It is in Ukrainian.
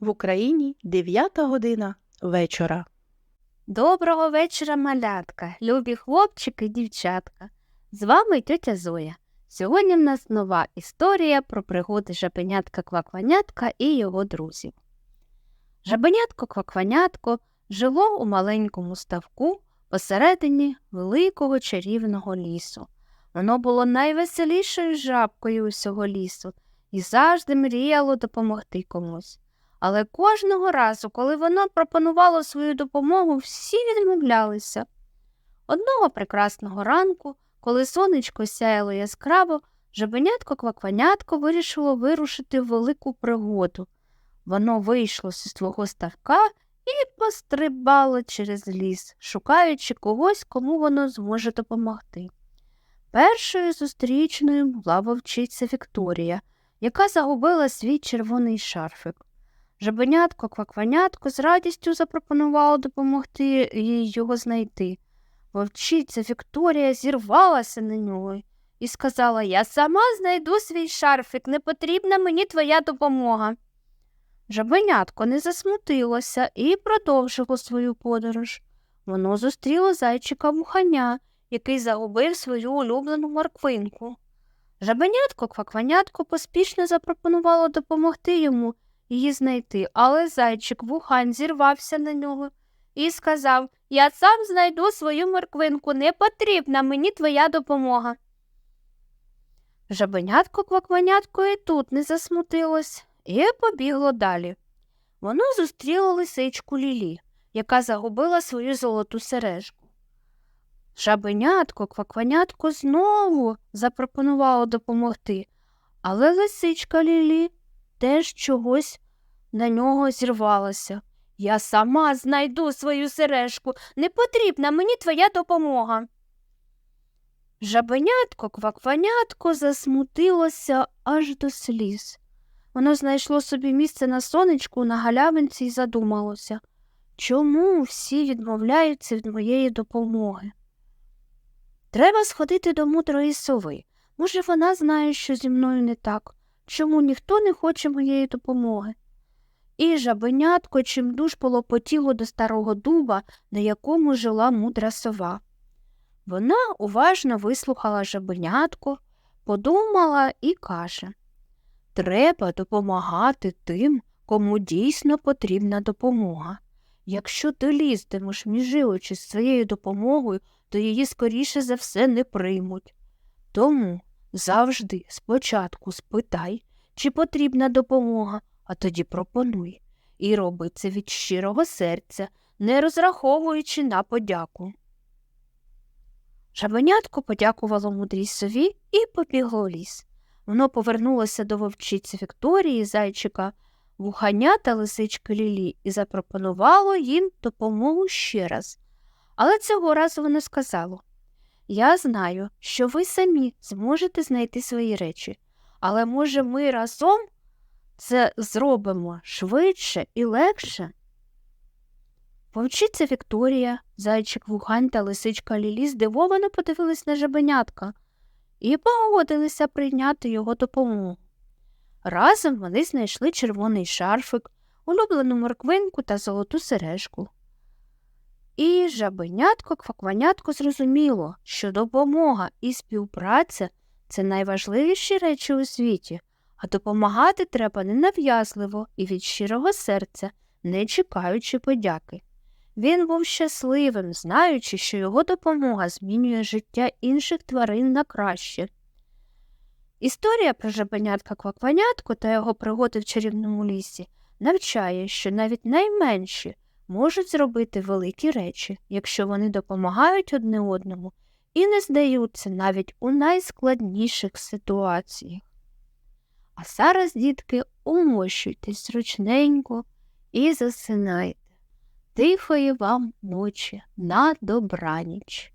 В Україні 9 година вечора. Доброго вечора, малятка, любі хлопчики і дівчатка. З вами тьотя Зоя. Сьогодні в нас нова історія про пригоди жабенятка Квакванятка і його друзів. Жабенятко Квакванятко жило у маленькому ставку посередині великого чарівного лісу. Воно було найвеселішою жабкою усього лісу і завжди мріяло допомогти комусь. Але кожного разу, коли воно пропонувало свою допомогу, всі відмовлялися. Одного прекрасного ранку, коли сонечко сяяло яскраво, жабенятко квакванятко вирішило вирушити в велику пригоду. Воно вийшло зі свого ставка і пострибало через ліс, шукаючи когось, кому воно зможе допомогти. Першою зустрічною була вовчиця Вікторія, яка загубила свій червоний шарфик. Жабенятко квакванятко з радістю запропонувало допомогти їй його знайти. Вовчиця Вікторія зірвалася на нього і сказала Я сама знайду свій шарфик, не потрібна мені твоя допомога. Жабенятко не засмутилося і продовжило свою подорож. Воно зустріло зайчика вуханя, який загубив свою улюблену морквинку. Жабенятко квакванятко поспішно запропонувало допомогти йому її знайти, але зайчик вухань зірвався на нього і сказав Я сам знайду свою морквинку, не потрібна мені твоя допомога. Жабенятко квакванятко і тут не засмутилось і побігло далі. Воно зустріло лисичку Лілі, яка загубила свою золоту сережку. Жабенятко квакванятко знову запропонувало допомогти, але лисичка Лілі теж чогось на нього зірвалася. Я сама знайду свою сережку. Не потрібна мені твоя допомога. Жабенятко, квакванятко засмутилося аж до сліз. Воно знайшло собі місце на сонечку на галявинці і задумалося, чому всі відмовляються від моєї допомоги. Треба сходити до мудрої сови. Може, вона знає, що зі мною не так, чому ніхто не хоче моєї допомоги. І жабенятко чимдуж полопотіло до старого дуба, на якому жила мудра сова. Вона уважно вислухала жабенятко, подумала і каже Треба допомагати тим, кому дійсно потрібна допомога. Якщо ти лізтимеш між очі з своєю допомогою, то її скоріше за все не приймуть. Тому завжди спочатку спитай, чи потрібна допомога, а тоді пропонуй. І роби це від щирого серця, не розраховуючи на подяку. Жабенятко подякувало мудрій сові і побігло в ліс. Воно повернулося до вовчиці Вікторії, зайчика, вуханя та лисички Лілі і запропонувало їм допомогу ще раз. Але цього разу воно сказало Я знаю, що ви самі зможете знайти свої речі, але, може, ми разом це зробимо швидше і легше. Вовчиця Вікторія, зайчик Вухань та лисичка Лілі здивовано подивились на жабенятка і погодилися прийняти його допомогу. Разом вони знайшли червоний шарфик, улюблену морквинку та золоту сережку. І жабенятко квакванятко зрозуміло, що допомога і співпраця це найважливіші речі у світі, а допомагати треба ненав'язливо і від щирого серця, не чекаючи подяки. Він був щасливим, знаючи, що його допомога змінює життя інших тварин на краще. Історія про жабенятка квакванятку та його пригоди в чарівному лісі навчає, що навіть найменші можуть зробити великі речі, якщо вони допомагають одне одному і не здаються навіть у найскладніших ситуаціях. А зараз, дітки, умощуйтесь зручненько і засинайте. Тихої вам ночі на добраніч.